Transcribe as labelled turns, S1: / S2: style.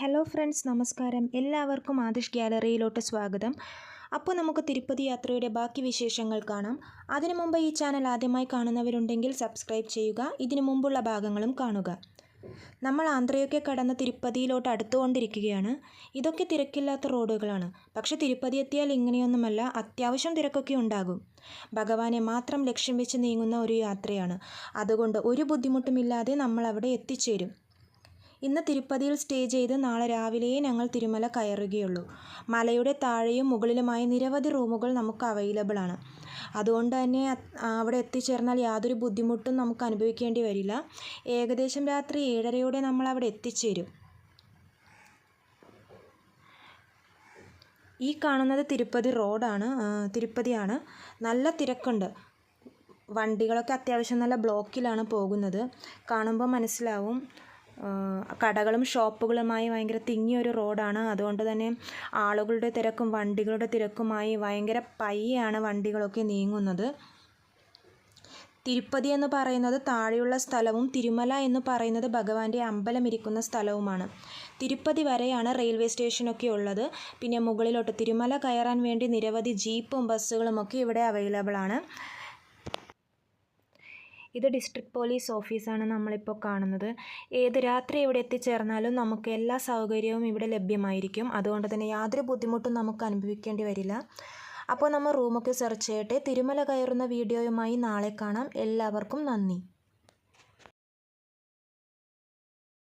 S1: Hello friends നമസ്കാരം. എല്ലാവർക്കും ആദിഷ് ഗ്യാലറിയിലോട്ട് സ്വാഗതം. അപ്പോൾ നമുക്ക് തിരുപ്പതി യാത്രയുടെ ബാക്കി വിശേഷങ്ങൾ കാണാം. അതിനു മുമ്പ് ഈ ചാനൽ ആദ്യമായി കാണുന്നവരുണ്ടെങ്കിൽ സബ്സ്ക്രൈബ് ചെയ്യുക ഇതിനു മുമ്പുള്ള ഭാഗങ്ങളും കാണുക. നമ്മൾ ആന്ധ്രയൊക്കെ കടന്ന് തിരുപ്പതിയിലോട്ട് അടുത്തുകൊണ്ടിരിക്കുകയാണ്. ഇതൊക്കെ തിരക്കില്ലാത്ത റോഡുകളാണ്. പക്ഷേ തിരുപ്പതി എത്തിയാൽ ഇങ്ങനെയൊന്നുമല്ല അത്യാവശ്യം തിരക്കൊക്കെ ഉണ്ടാകും. ഭഗവാനെ മാത്രം ലക്ഷ്യം വെച്ച് നീങ്ങുന്ന ഒരു യാത്രയാണ്. അതുകൊണ്ട് ഒരു ബുദ്ധിമുട്ടുമില്ലാതെ നമ്മൾ അവിടെ എത്തിച്ചേരും. ഇന്ന് തിരുപ്പതിയിൽ സ്റ്റേ ചെയ്ത് നാളെ രാവിലെയേ ഞങ്ങൾ തിരുമല കയറുകയുള്ളൂ. മലയുടെ താഴെയും മുകളിലുമായി നിരവധി റൂമുകൾ നമുക്ക് അവൈലബിൾ ആണ്. അതുകൊണ്ട് തന്നെ അവിടെ എത്തിച്ചേർന്നാൽ യാതൊരു ബുദ്ധിമുട്ടും നമുക്ക് അനുഭവിക്കേണ്ടി വരില്ല. ഏകദേശം രാത്രി ഏഴരയോടെ നമ്മൾ അവിടെ എത്തിച്ചേരും. ഈ കാണുന്നത് തിരുപ്പതി റോഡാണ് തിരുപ്പതിയാണ്. നല്ല തിരക്കുണ്ട്. വണ്ടികളൊക്കെ അത്യാവശ്യം നല്ല ബ്ലോക്കിലാണ് പോകുന്നത്. കാണുമ്പോൾ മനസ്സിലാവും. കടകളും ഷോപ്പുകളുമായി ഭയങ്കര തിങ്ങിയൊരു റോഡാണ്. അതുകൊണ്ട് തന്നെ ആളുകളുടെ തിരക്കും വണ്ടികളുടെ തിരക്കുമായി ഭയങ്കര പയ്യാണ് വണ്ടികളൊക്കെ നീങ്ങുന്നത്. തിരുപ്പതി എന്ന് പറയുന്നത് താഴെയുള്ള സ്ഥലവും തിരുമല എന്ന് പറയുന്നത് ഭഗവാന്റെ അമ്പലം ഇരിക്കുന്ന സ്ഥലവുമാണ്. തിരുപ്പതി വരെയാണ് റെയിൽവേ സ്റ്റേഷനൊക്കെ ഉള്ളത്. പിന്നെ മുകളിലോട്ട് തിരുമല കയറാൻ വേണ്ടി നിരവധി ജീപ്പും ബസ്സുകളും ഒക്കെ ഇവിടെ അവൈലബിൾ ആണ് ഇത് ഡിസ്ട്രിക്ട് പോലീസ് ഓഫീസാണ് നമ്മളിപ്പോൾ കാണുന്നത്. ഏത് രാത്രി ഇവിടെ എത്തിച്ചേർന്നാലും നമുക്ക് എല്ലാ സൗകര്യവും ഇവിടെ ലഭ്യമായിരിക്കും. അതുകൊണ്ട് തന്നെ യാതൊരു ബുദ്ധിമുട്ടും നമുക്ക് അനുഭവിക്കേണ്ടി വരില്ല. അപ്പോൾ നമ്മൾ റൂമൊക്കെ സെർച്ച് ചെയ്യട്ടെ. തിരുമല കയറുന്ന വീഡിയോയുമായി നാളെ കാണാം. എല്ലാവർക്കും നന്ദി.